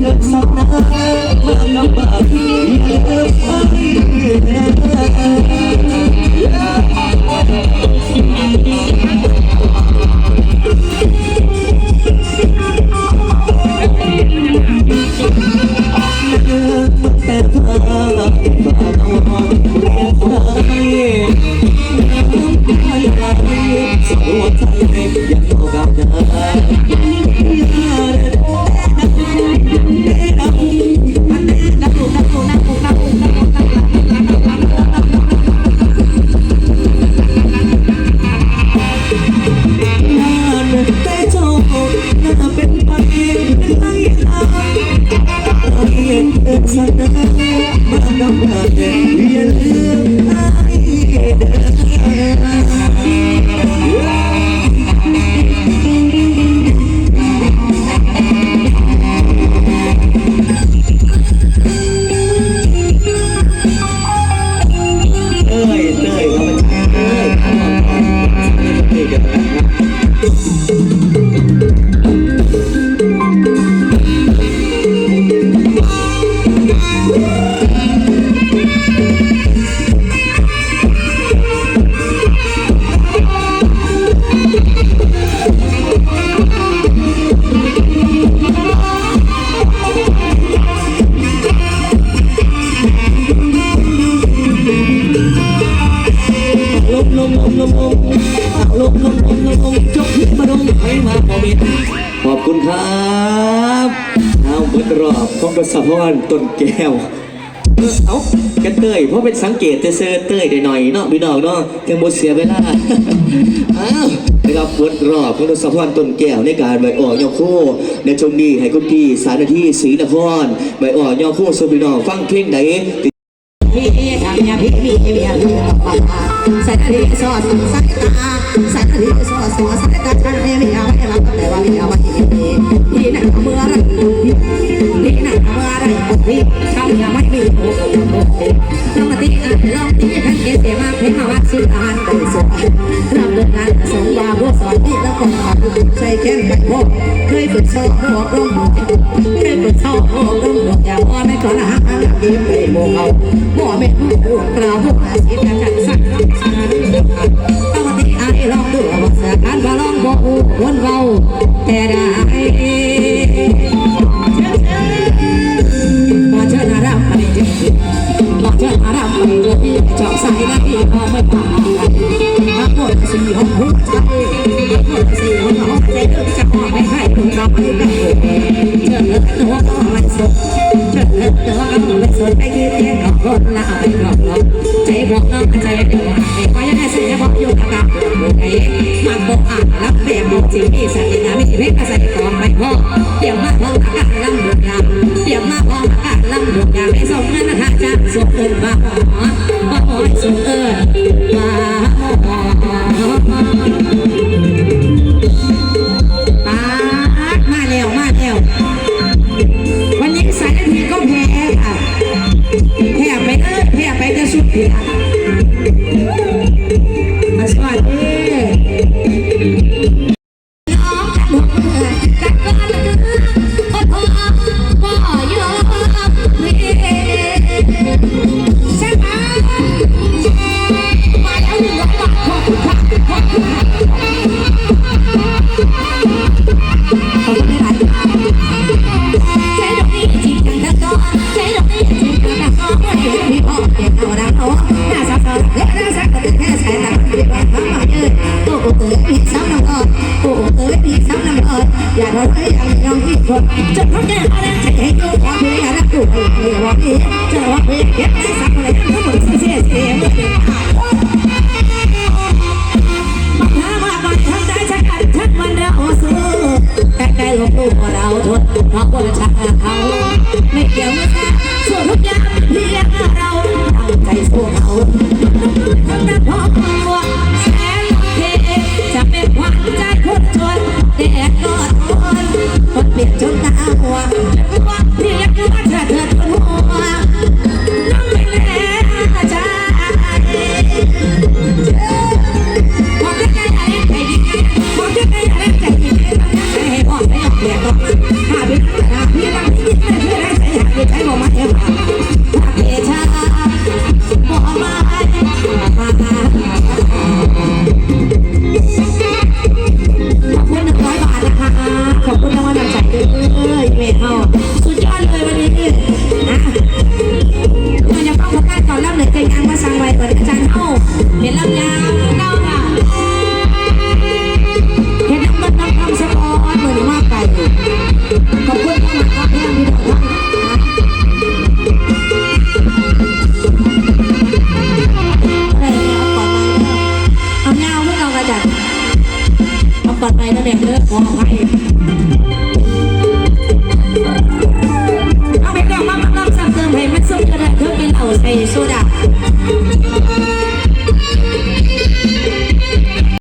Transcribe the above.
Looks มงมงมงลงลงลงลงจบมาลงไปมาขอบคุณครับเอาเบิดรอบของประสาอนต้นแก้วเอากันเตยเพราะเป็นสังเกตจะเซอร์เตยหน่อยเนาะพี่น้องเนาะยังบมดเสียเวลาอ้านะครับวดรอบของทศพรต้นแก้วในการใบอ่อนยอโคในช่วงนี้ให้คุณพี่สาราทีศรีนครใบอ่อนยอโคสุพี่น้องฟังเพลงไหนติ ทำยากมีเมียร์ใส่ดีสอดสายตาใส่ดีสอสอดสายตาฉันไม่มีเอาไม่รับแต่ว่าไม่เอาไม่ดีพี่นั่งเมื่อไรพี่นั่งเมื่อไรพี่ทำยาไม่มีโอ้โหลองตีอะลองตีกันเกษมาเพ่งมาวัดสุดา ใจแก้มไปพบเคยฝึกสอบบอกลมเคยฝึกสอบบอกลมบอกอย่าว่อไม่ขอละหาเก็บไปโมเอาบ่แม่นผู้กล่าวผู้อาชีพกันสักต้องมาตีไอ้ลองดูว่าสถานบาลองบ่ฮู้คนเราแต่ได้ น้องใจเดียวให้ขอยังไงเสียบออยู่กับกับไอ้มันบอกอ่านรับแบบบอกจริงมีสัญญาไม่เล็กก็ใส่กองไม่อเดี๋ยวมาพออากาศลำบุกยางเดี๋ยวมาพออากาศลำบุกยางให้ส่งเงินนะคะจ้าส่งเอินมาหอมาหอยส่งเอินมาหอมาแล้วมาแล้ว Thank you. ๆลงลูกเราทนเพราะคนชักเขา Oh,